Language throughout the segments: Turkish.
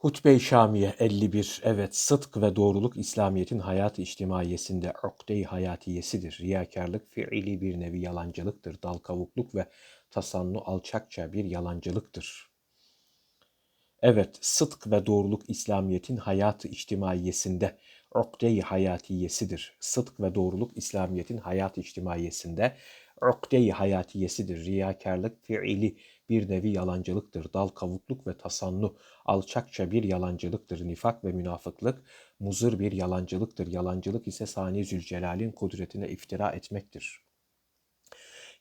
Hutbe-i Şamiye 51 Evet sıdk ve doğruluk İslamiyet'in hayat-ı içtimaiyesinde ukde-i hayatiyesidir. Riyakarlık fiili bir nevi yalancılıktır. Dal kavukluk ve tasannu alçakça bir yalancılıktır. Evet sıdk ve doğruluk İslamiyet'in hayat-ı içtimaiyesinde ukde-i hayatiyesidir. Sıdk ve doğruluk İslamiyet'in hayat-ı içtimaiyesinde ukde-i hayatiyesidir. Riyakarlık fiili bir nevi yalancılıktır. Dal kavukluk ve tasannu alçakça bir yalancılıktır. Nifak ve münafıklık muzır bir yalancılıktır. Yalancılık ise Sani Zülcelal'in kudretine iftira etmektir.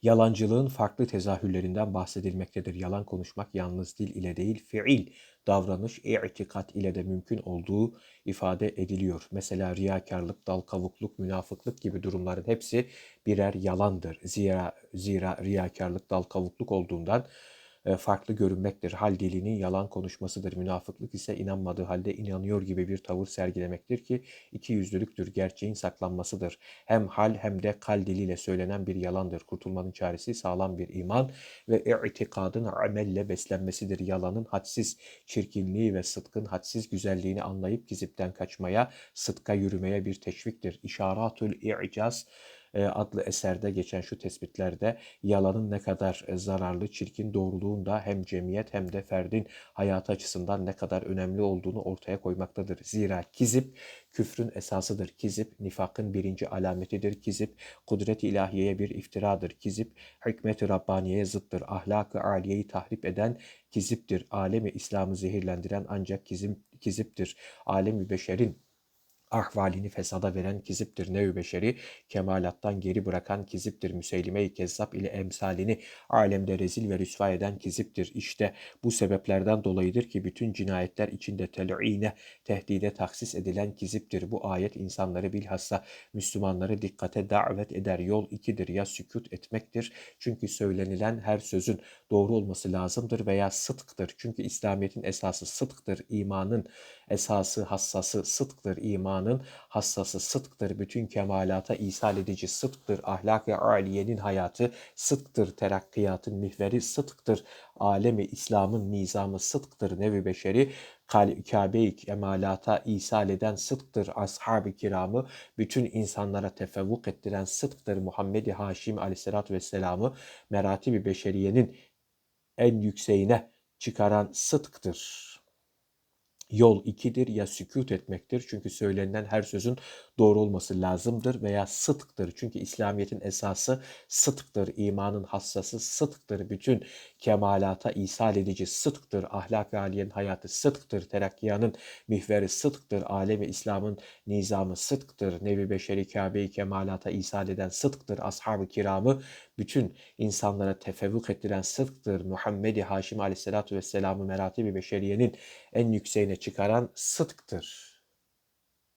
Yalancılığın farklı tezahürlerinden bahsedilmektedir. Yalan konuşmak yalnız dil ile değil, fiil, davranış, i'tikat ile de mümkün olduğu ifade ediliyor. Mesela riyakarlık, dal kavukluk, münafıklık gibi durumların hepsi birer yalandır. Zira, zira riyakarlık, dal kavukluk olduğundan farklı görünmektir. Hal dilinin yalan konuşmasıdır. Münafıklık ise inanmadığı halde inanıyor gibi bir tavır sergilemektir ki iki yüzlülüktür. Gerçeğin saklanmasıdır. Hem hal hem de kal diliyle söylenen bir yalandır. Kurtulmanın çaresi sağlam bir iman ve i'tikadın amelle beslenmesidir. Yalanın hadsiz çirkinliği ve sıdkın hadsiz güzelliğini anlayıp gizipten kaçmaya, sıdka yürümeye bir teşviktir. İşaratül i'caz e, adlı eserde geçen şu tespitlerde yalanın ne kadar e, zararlı, çirkin doğruluğun da hem cemiyet hem de ferdin hayatı açısından ne kadar önemli olduğunu ortaya koymaktadır. Zira kizip küfrün esasıdır. Kizip nifakın birinci alametidir. Kizip kudret-i ilahiyeye bir iftiradır. Kizip hikmet-i Rabbaniye'ye zıttır. Ahlak-ı aliyeyi tahrip eden kiziptir. Alemi İslam'ı zehirlendiren ancak kizim, kiziptir. Alemi beşerin ahvalini fesada veren kiziptir nev beşeri, kemalattan geri bırakan kiziptir müseylime-i kezzap ile emsalini alemde rezil ve rüsva eden kiziptir. İşte bu sebeplerden dolayıdır ki bütün cinayetler içinde tel'ine, tehdide taksis edilen kiziptir. Bu ayet insanları bilhassa Müslümanları dikkate davet eder. Yol ikidir ya sükut etmektir. Çünkü söylenilen her sözün doğru olması lazımdır veya sıdktır. Çünkü İslamiyet'in esası sıdktır. imanın esası hassası sıdktır. iman imanın hassası sıdktır. Bütün kemalata isal edici sıdktır. Ahlak ve aliyenin hayatı sıdktır. Terakkiyatın mihveri sıdktır. Alemi İslam'ın nizamı sıdktır. Nevi beşeri Kabe-i kemalata isal eden sıdktır. Ashab-ı kiramı bütün insanlara tefevvuk ettiren sıdktır. Muhammed-i Haşim aleyhissalatü vesselam'ı meratibi beşeriyenin en yükseğine çıkaran sıdktır. Yol ikidir ya sükut etmektir. Çünkü söylenen her sözün doğru olması lazımdır veya sıdktır. Çünkü İslamiyet'in esası sıdktır. imanın hassası sıdktır. Bütün kemalata isal edici sıdktır. Ahlak-ı aliyenin hayatı sıdktır. Terakkiyanın mihveri sıdktır. Alemi İslam'ın nizamı sıdktır. Nevi Beşeri Kabe-i kemalata isal eden sıdktır. Ashab-ı kiramı bütün insanlara tefevvuk ettiren sıdktır. Muhammed-i Haşim aleyhissalatü vesselam'ı meratibi beşeriyenin en yükseğine çıkaran sıdktır.